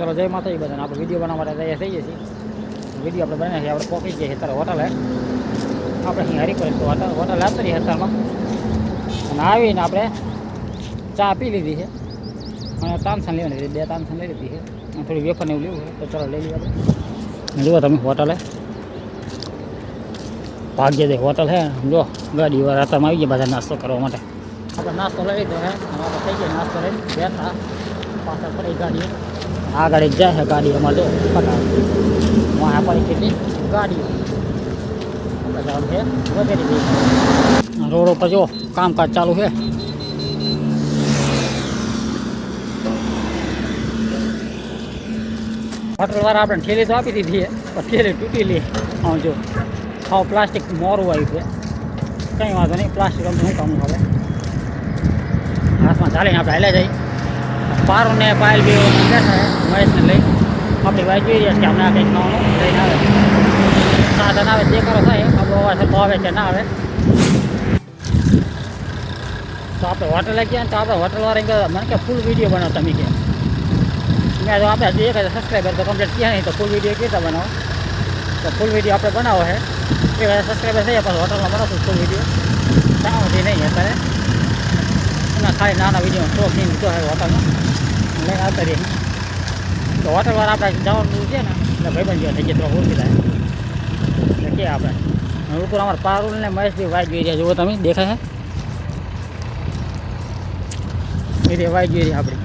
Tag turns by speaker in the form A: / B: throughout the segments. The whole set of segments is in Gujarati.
A: ચલો, જય માતાજી બધાને. આપણે વીડિયો બનાવવા માટે તૈયાર થઈ જઈએ છીએ. વીડિયો આપણે બનાવીએ છીએ, આપણે પહોંચી જઈએ છીએ અત્યારે હોટલે. આપણે અહીં હરી કરી હોટલ હોટલ આવતા રહીએ હોટલમાં અને આવીને આપણે ચા પી લીધી છે. અને તાનસન લેવાની હતી, બે તાનસન લઈ લીધી છે. અને થોડી વેફર ને એવું લેવું છે તો ચલો લઈ લઈએ આપણે. જુઓ તમે હોટલે. ભાગ્ય દે હોટલ છે જો ગાડી વાળા અત્યારમાં આવી ગયા બધા નાસ્તો કરવા માટે. આપણે નાસ્તો લઈ લીધો છે. અને આપણે થઈ ગયા નાસ્તો લઈને બેઠા. પાછળ પડી ગાડી આ ગાડી જાય છે ગાડી અમારે જો ફટાફટ. આ પડી કેટલી ગાડીઓ. જવાનું છે રોડ ઉપર જો કામકાજ ચાલુ છે. હોટલવાળા આપણે ઠેલી તો આપી દીધી પણ ઠેલી તૂટી લે આમ જો હા પ્લાસ્ટિક મોરું આવ્યું છે. કંઈ વાંધો નહીં, પ્લાસ્ટિક અમને શું કામ હવે હાથમાં ચાલીને આપણે હાલ્યા જઈએ પારો ને પાયલ બે બેઠા છે મહેશને લઈ આપણી વાઈ જોઈ રહ્યા છે કે હમણાં કંઈક નવાનું લઈને આવે સાધન આવે જે કરો થાય આપણો અવાજ સરખો આવે કે ના આવે તો આપણે હોટલે ગયા ને તો આપણે હોટલવાળા કે મને કે ફૂલ વીડિયો બનાવો તમે કે મેં તો આપણે હજી એક હજાર સબસ્ક્રાઈબર તો કમ્પ્લીટ થયા નહીં તો ફૂલ વીડિયો કીધા બનાવો તો ફૂલ વીડિયો આપણે બનાવો છે એક હજાર સબસ્ક્રાઈબર થઈ જાય પછી હોટલમાં બનાવશું ફૂલ વીડિયો ત્યાં સુધી નહીં અત્યારે એના ખાલી નાના વીડિયો શોખ નહીં લીધો હોય હોટલમાં લઈને આવતા રહીએ. તો હોટલવાળા આપણે જવાનું છે ને, એટલે ભાઈબંધ જેવા થઈ ગયા, થોડા ઓળખી આપણે ઉપર અમારા પારુલ ને મહેશભાઈ વાઈ જોઈ રહ્યા જુઓ તમે, દેખાય છે? એ રીતે વાઈ જોઈ રહી આપણી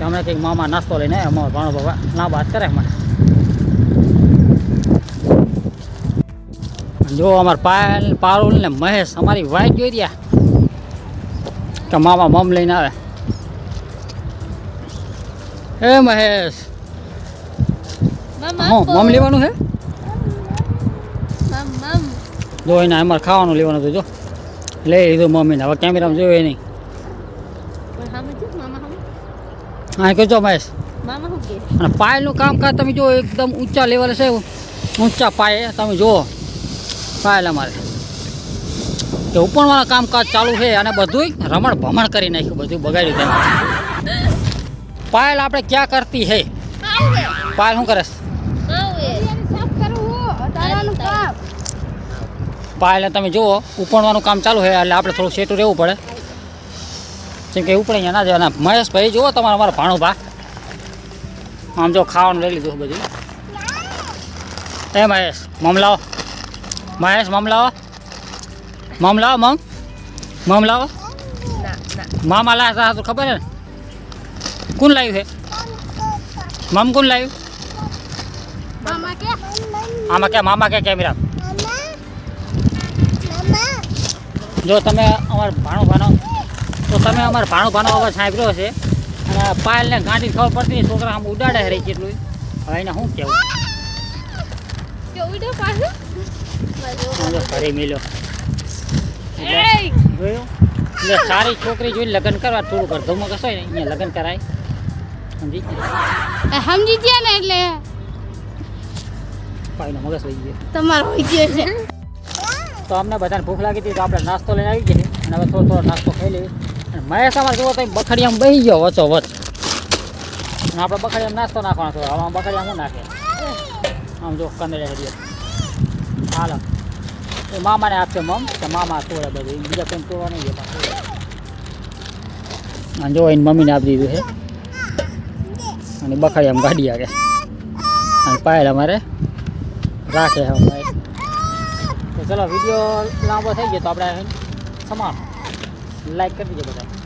A: હમણાં કંઈક મામા નાસ્તો લઈને અમારો ભાણો બાબા. ના વાત કરે મને જો અમારા પાયલ, પારુલ ને મહેશ, અમારી વાઈ જોઈ રહ્યા કે મામા મમ લઈને આવે. એ મહેશ.
B: મમ
A: હા મમ લેવાનું છે? જો એને અમારે ખાવાનું લેવાનું હતું જો. લઈ લીધું મમ્મીને. હવે કેમેરામાં જોયું નહીં. હા કહેજો મહેશ.
B: હું
A: અને પાયલનું કામકાજ તમે જો એકદમ ઊંચા લેવલે છે ઊંચા પાયે. તમે જુઓ. પાયલ અમારે. કે ઉપરવાળા કામકાજ ચાલુ છે અને બધું રમણ ભમણ કરી નાખ્યું, બધું બગાડ્યું તેમ પાયલ આપણે ક્યાં કરતી હે? પાયલ શું કરે પાયલ
B: આવે સાફ કરું હું તારાનું કામ
A: પાયલને તમે જુઓ, ઉપરવાનું કામ ચાલુ છે એટલે આપણે થોડું સેટું રહેવું પડે. કેમ કે ઉપડે અહીંયા ના જવાના મહેશભાઈ, જુઓ તમારા અમારા ભાણો ભા. આમ જો ખાવાનું લઈ લીધું બધું. એ મહેશ મમલાઓ મહેશ, મમ લાવો. મમ લાવો મમ. મમ લાવો. મામા લાયા તો ખબર ને. કોણ લાવ્યું છે? મમ કોણ લાવ્યું આમાં ક્યાં મામા ક્યાં કેમેરા. જો તમે અમારા ભાણો ભાનો તો તમે અમારા ભાણો ભાનો અવાજ સાંભળ્યો હશે. અને પાયલને ગાંઠી ખબર પડતી છોકરા આમ ઉડાડે રહી કેટલું હવે એને શું કહેવું? ઘરે મેલ્યો. જોયું એટલે સારી છોકરી જોઈને લગ્ન કરવા થોડું ગરધોમાં કશો ને અહીંયા લગ્ન કરાય. સમજી
B: સમજી ગયા ને એટલે?
A: પાઈનો મગજ લઈ ગયો.
B: તમારો હોય ગયો છે.
A: તો અમને બધાને ભૂખ લાગી હતી તો આપણે નાસ્તો લઈને આવી ગઈ અને હવે થોડો થોડો નાસ્તો ખાઈ લઈએ. અને મહેશ અમારે જુઓ તો બખડિયામાં બેસી ગયો વચો વચ અને આપણે બખડિયામાં નાસ્તો નાખવાનો થોડો આમાં બખડિયામાં હું નાખે? આમ જો કંદરે હરિયર. હાલો. એ મામાને આપશે મમ, કે મામા તોડે બધું બીજા કોઈ તોડવા નહીં જતા. જો એને મમ્મીને આપી દીધું છે. અને બખડિયામાં ગાડી આવે. અને પાયલ અમારે રાખે અમારે. તો ચલો, વીડિયો લાંબો થઈ ગયો તો આપણે સમાન લાઈક કરી દીજો બધા